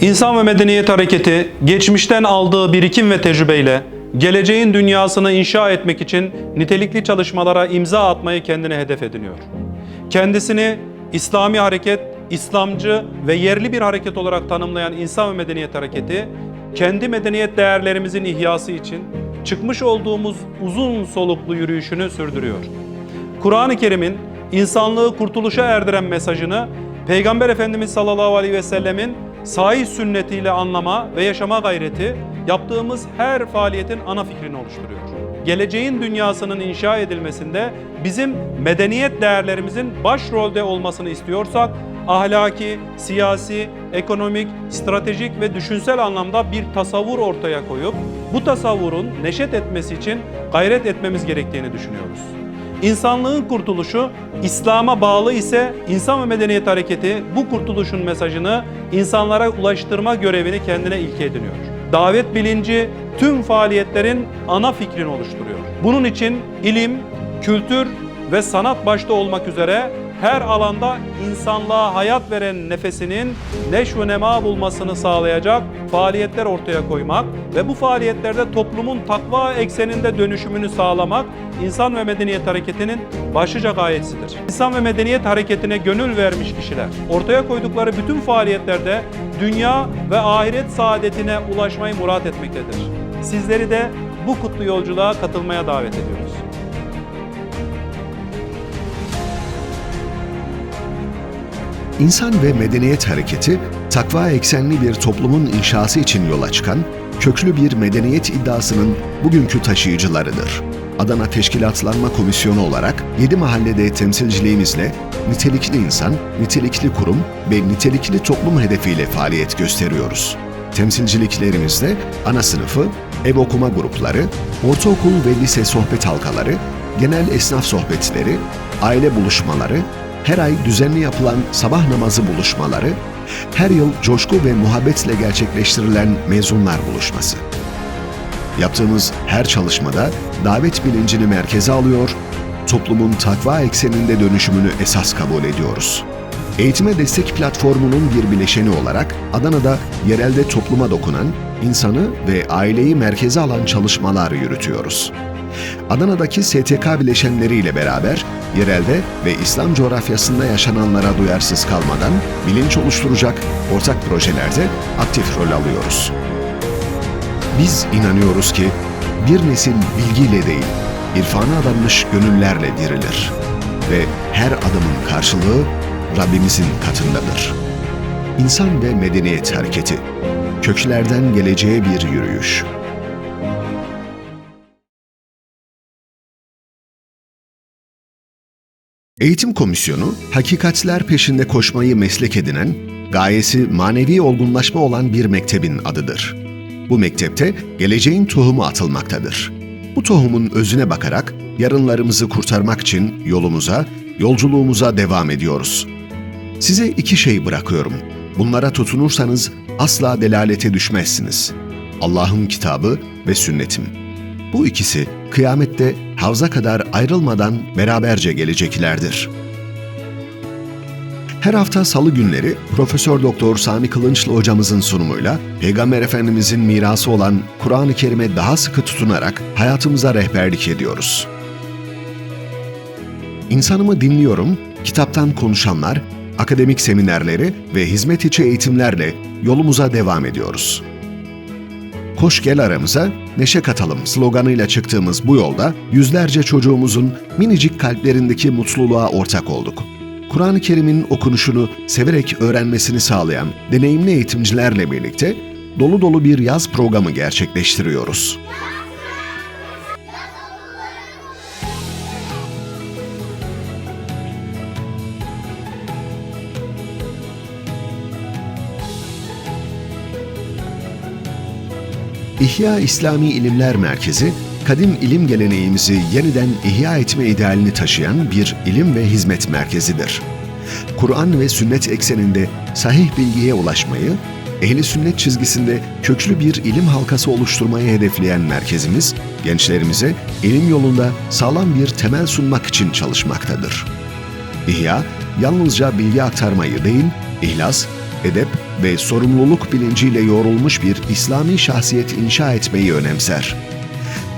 İnsan ve Medeniyet Hareketi geçmişten aldığı birikim ve tecrübeyle geleceğin dünyasını inşa etmek için nitelikli çalışmalara imza atmayı kendine hedef ediniyor. Kendisini İslami hareket, İslamcı ve yerli bir hareket olarak tanımlayan İnsan ve Medeniyet Hareketi, kendi medeniyet değerlerimizin ihyası için çıkmış olduğumuz uzun soluklu yürüyüşünü sürdürüyor. Kur'an-ı Kerim'in insanlığı kurtuluşa erdiren mesajını Peygamber Efendimiz sallallahu aleyhi ve sellemin sahih sünnetiyle anlama ve yaşama gayreti yaptığımız her faaliyetin ana fikrini oluşturuyor. Geleceğin dünyasının inşa edilmesinde bizim medeniyet değerlerimizin başrolde olmasını istiyorsak ahlaki, siyasi, ekonomik, stratejik ve düşünsel anlamda bir tasavvur ortaya koyup bu tasavvurun neşet etmesi için gayret etmemiz gerektiğini düşünüyoruz. İnsanlığın kurtuluşu İslam'a bağlı ise İnsan ve Medeniyet Hareketi bu kurtuluşun mesajını insanlara ulaştırma görevini kendine ilke ediniyor. Davet bilinci tüm faaliyetlerin ana fikrini oluşturuyor. Bunun için ilim, kültür ve sanat başta olmak üzere her alanda insanlığa hayat veren nefesinin neşv nema bulmasını sağlayacak faaliyetler ortaya koymak ve bu faaliyetlerde toplumun takva ekseninde dönüşümünü sağlamak İnsan ve Medeniyet Hareketi'nin başlıca gayesidir. İnsan ve Medeniyet Hareketi'ne gönül vermiş kişiler ortaya koydukları bütün faaliyetlerde dünya ve ahiret saadetine ulaşmayı murat etmektedir. Sizleri de bu kutlu yolculuğa katılmaya davet ediyoruz. İnsan ve Medeniyet Hareketi, takva eksenli bir toplumun inşası için yola çıkan, köklü bir medeniyet iddiasının bugünkü taşıyıcılarıdır. Adana Teşkilatlanma Komisyonu olarak 7 mahallede temsilciliğimizle nitelikli insan, nitelikli kurum ve nitelikli toplum hedefiyle faaliyet gösteriyoruz. Temsilciliklerimizde ana sınıfı, ev okuma grupları, ortaokul ve lise sohbet halkaları, genel esnaf sohbetleri, aile buluşmaları, her ay düzenli yapılan sabah namazı buluşmaları, her yıl coşku ve muhabbetle gerçekleştirilen mezunlar buluşması. Yaptığımız her çalışmada davet bilincini merkeze alıyor, toplumun takva ekseninde dönüşümünü esas kabul ediyoruz. Eğitime Destek Platformu'nun bir bileşeni olarak Adana'da yerelde topluma dokunan, insanı ve aileyi merkeze alan çalışmalar yürütüyoruz. Adana'daki STK bileşenleriyle beraber yerelde ve İslam coğrafyasında yaşananlara duyarsız kalmadan bilinç oluşturacak ortak projelerde aktif rol alıyoruz. Biz inanıyoruz ki bir nesil bilgiyle değil, irfana adanmış gönüllerle dirilir ve her adımın karşılığı Rabbimizin katındadır. İnsan ve Medeniyet Hareketi, köklerden geleceğe bir yürüyüş. Eğitim Komisyonu, hakikatler peşinde koşmayı meslek edinen, gayesi manevi olgunlaşma olan bir mektebin adıdır. Bu mektepte geleceğin tohumu atılmaktadır. Bu tohumun özüne bakarak yarınlarımızı kurtarmak için yolumuza, yolculuğumuza devam ediyoruz. Size iki şey bırakıyorum. Bunlara tutunursanız asla delalete düşmezsiniz. Allah'ın kitabı ve sünnetim. Bu ikisi kıyamette havza kadar ayrılmadan beraberce geleceklerdir. Her hafta salı günleri Profesör Doktor Sami Kılınçlı hocamızın sunumuyla Peygamber Efendimizin mirası olan Kur'an-ı Kerim'e daha sıkı tutunarak hayatımıza rehberlik ediyoruz. İnsanımı dinliyorum, kitaptan konuşanlar, akademik seminerleri ve hizmet içi eğitimlerle yolumuza devam ediyoruz. Koş gel aramıza, neşe katalım sloganıyla çıktığımız bu yolda yüzlerce çocuğumuzun minicik kalplerindeki mutluluğa ortak olduk. Kur'an-ı Kerim'in okunuşunu severek öğrenmesini sağlayan deneyimli eğitimcilerle birlikte dolu dolu bir yaz programı gerçekleştiriyoruz. İhya İslami İlimler Merkezi, kadim ilim geleneğimizi yeniden ihya etme idealini taşıyan bir ilim ve hizmet merkezidir. Kur'an ve sünnet ekseninde sahih bilgiye ulaşmayı, ehli sünnet çizgisinde köklü bir ilim halkası oluşturmayı hedefleyen merkezimiz, gençlerimize ilim yolunda sağlam bir temel sunmak için çalışmaktadır. İhya, yalnızca bilgi aktarmayı değil, ihlas, edep, ve sorumluluk bilinciyle yoğrulmuş bir İslami şahsiyet inşa etmeyi önemser.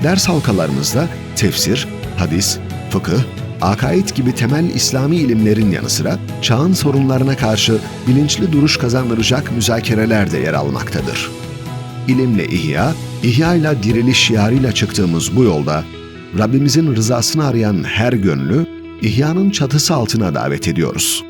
Ders halkalarımızda tefsir, hadis, fıkıh, akaid gibi temel İslami ilimlerin yanı sıra çağın sorunlarına karşı bilinçli duruş kazandıracak müzakereler de yer almaktadır. İlimle ihya, ihya ile diriliş şiarıyla çıktığımız bu yolda Rabbimizin rızasını arayan her gönlü ihyanın çatısı altına davet ediyoruz.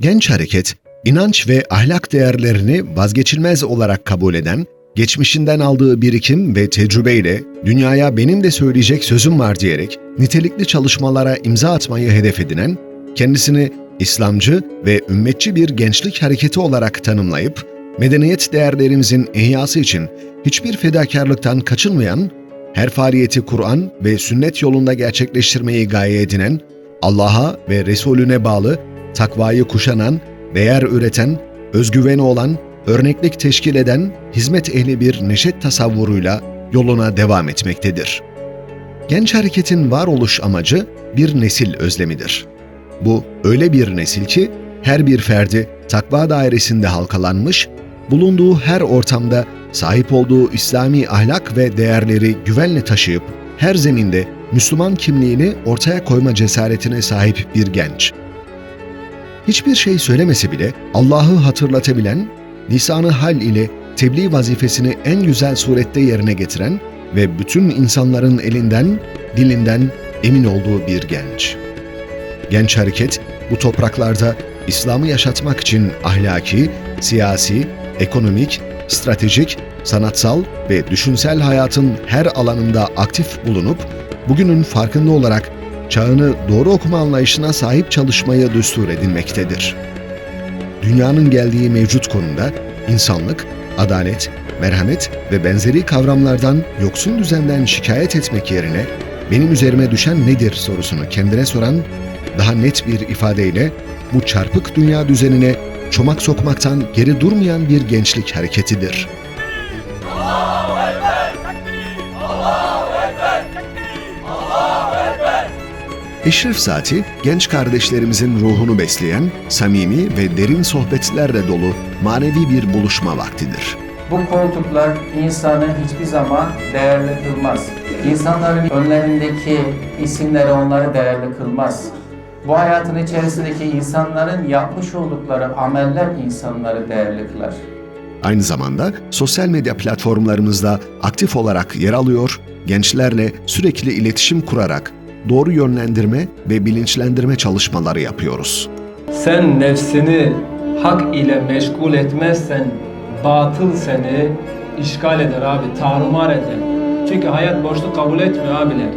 Genç hareket, inanç ve ahlak değerlerini vazgeçilmez olarak kabul eden, geçmişinden aldığı birikim ve tecrübeyle dünyaya benim de söyleyecek sözüm var diyerek nitelikli çalışmalara imza atmayı hedef edinen, kendisini İslamcı ve ümmetçi bir gençlik hareketi olarak tanımlayıp, medeniyet değerlerimizin ihyası için hiçbir fedakarlıktan kaçınmayan, her faaliyeti Kur'an ve sünnet yolunda gerçekleştirmeyi gaye edinen, Allah'a ve Resulüne bağlı, takvayı kuşanan, değer üreten, özgüveni olan, örneklik teşkil eden, hizmet ehli bir neşet tasavvuruyla yoluna devam etmektedir. Genç hareketin varoluş amacı bir nesil özlemidir. Bu öyle bir nesil ki her bir ferdi takva dairesinde halkalanmış, bulunduğu her ortamda sahip olduğu İslami ahlak ve değerleri güvenle taşıyıp her zeminde Müslüman kimliğini ortaya koyma cesaretine sahip bir genç. Hiçbir şey söylemese bile Allah'ı hatırlatabilen, lisanı hal ile tebliğ vazifesini en güzel surette yerine getiren ve bütün insanların elinden, dilinden emin olduğu bir genç. Genç hareket bu topraklarda İslam'ı yaşatmak için ahlaki, siyasi, ekonomik, stratejik, sanatsal ve düşünsel hayatın her alanında aktif bulunup bugünün farkında olarak çağını doğru okuma anlayışına sahip çalışmaya düstur edinmektedir. Dünyanın geldiği mevcut konumda insanlık, adalet, merhamet ve benzeri kavramlardan yoksun düzenden şikayet etmek yerine benim üzerime düşen nedir sorusunu kendine soran daha net bir ifadeyle bu çarpık dünya düzenine çomak sokmaktan geri durmayan bir gençlik hareketidir. Eşref Saati, genç kardeşlerimizin ruhunu besleyen, samimi ve derin sohbetlerle dolu manevi bir buluşma vaktidir. Bu koltuklar insanı hiçbir zaman değerli kılmaz. İnsanların önlerindeki isimleri onları değerli kılmaz. Bu hayatın içerisindeki insanların yapmış oldukları ameller insanları değerli kılar. Aynı zamanda sosyal medya platformlarımızda aktif olarak yer alıyor, gençlerle sürekli iletişim kurarak doğru yönlendirme ve bilinçlendirme çalışmaları yapıyoruz. Sen nefsini hak ile meşgul etmezsen batıl seni işgal eder abi, tarumar eder. Çünkü hayat boşluk kabul etmiyor abiler.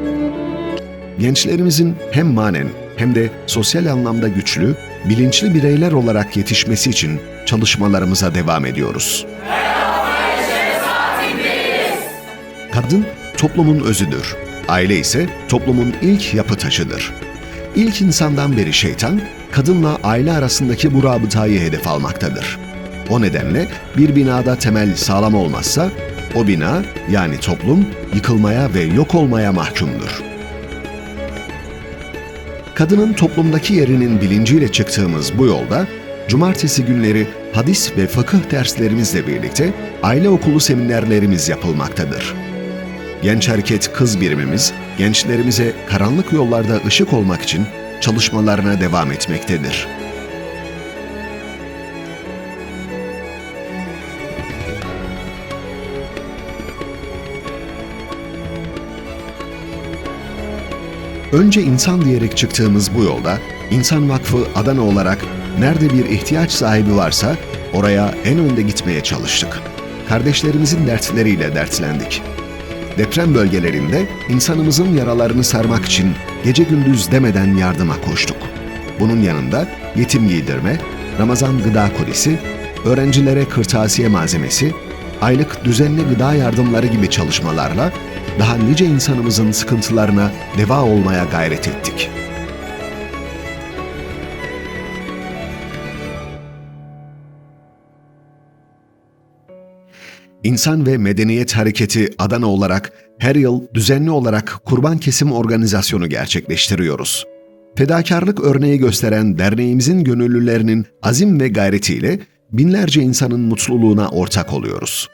Gençlerimizin hem manen hem de sosyal anlamda güçlü, bilinçli bireyler olarak yetişmesi için çalışmalarımıza devam ediyoruz. Kadın toplumun özüdür. Aile ise toplumun ilk yapı taşıdır. İlk insandan beri şeytan, kadınla aile arasındaki bu rabıtayı hedef almaktadır. O nedenle bir binada temel sağlam olmazsa, o bina yani toplum yıkılmaya ve yok olmaya mahkumdur. Kadının toplumdaki yerinin bilinciyle çıktığımız bu yolda, cumartesi günleri hadis ve fıkıh derslerimizle birlikte aile okulu seminerlerimiz yapılmaktadır. Genç Hareket Kız Birimimiz, gençlerimize karanlık yollarda ışık olmak için çalışmalarına devam etmektedir. Önce insan diyerek çıktığımız bu yolda İnsan Vakfı Adana olarak nerede bir ihtiyaç sahibi varsa oraya en önde gitmeye çalıştık. Kardeşlerimizin dertleriyle dertlendik. Deprem bölgelerinde insanımızın yaralarını sarmak için gece gündüz demeden yardıma koştuk. Bunun yanında yetim giydirme, Ramazan gıda kolisi, öğrencilere kırtasiye malzemesi, aylık düzenli gıda yardımları gibi çalışmalarla daha nice insanımızın sıkıntılarına deva olmaya gayret ettik. İnsan ve Medeniyet Hareketi Adana olarak her yıl düzenli olarak kurban kesim organizasyonu gerçekleştiriyoruz. Fedakarlık örneği gösteren derneğimizin gönüllülerinin azim ve gayretiyle binlerce insanın mutluluğuna ortak oluyoruz.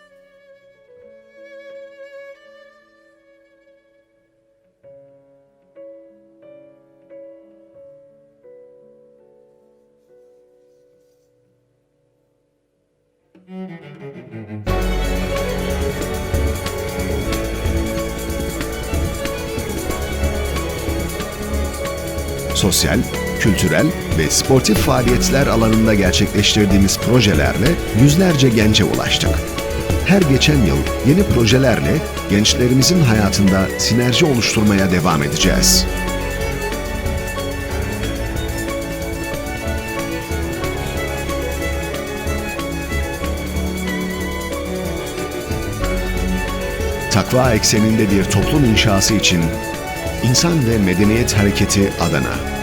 Sosyal, kültürel ve sportif faaliyetler alanında gerçekleştirdiğimiz projelerle yüzlerce gence ulaştık. Her geçen yıl yeni projelerle gençlerimizin hayatında sinerji oluşturmaya devam edeceğiz. Takva ekseninde bir toplum inşası için İnsan ve Medeniyet Hareketi Adana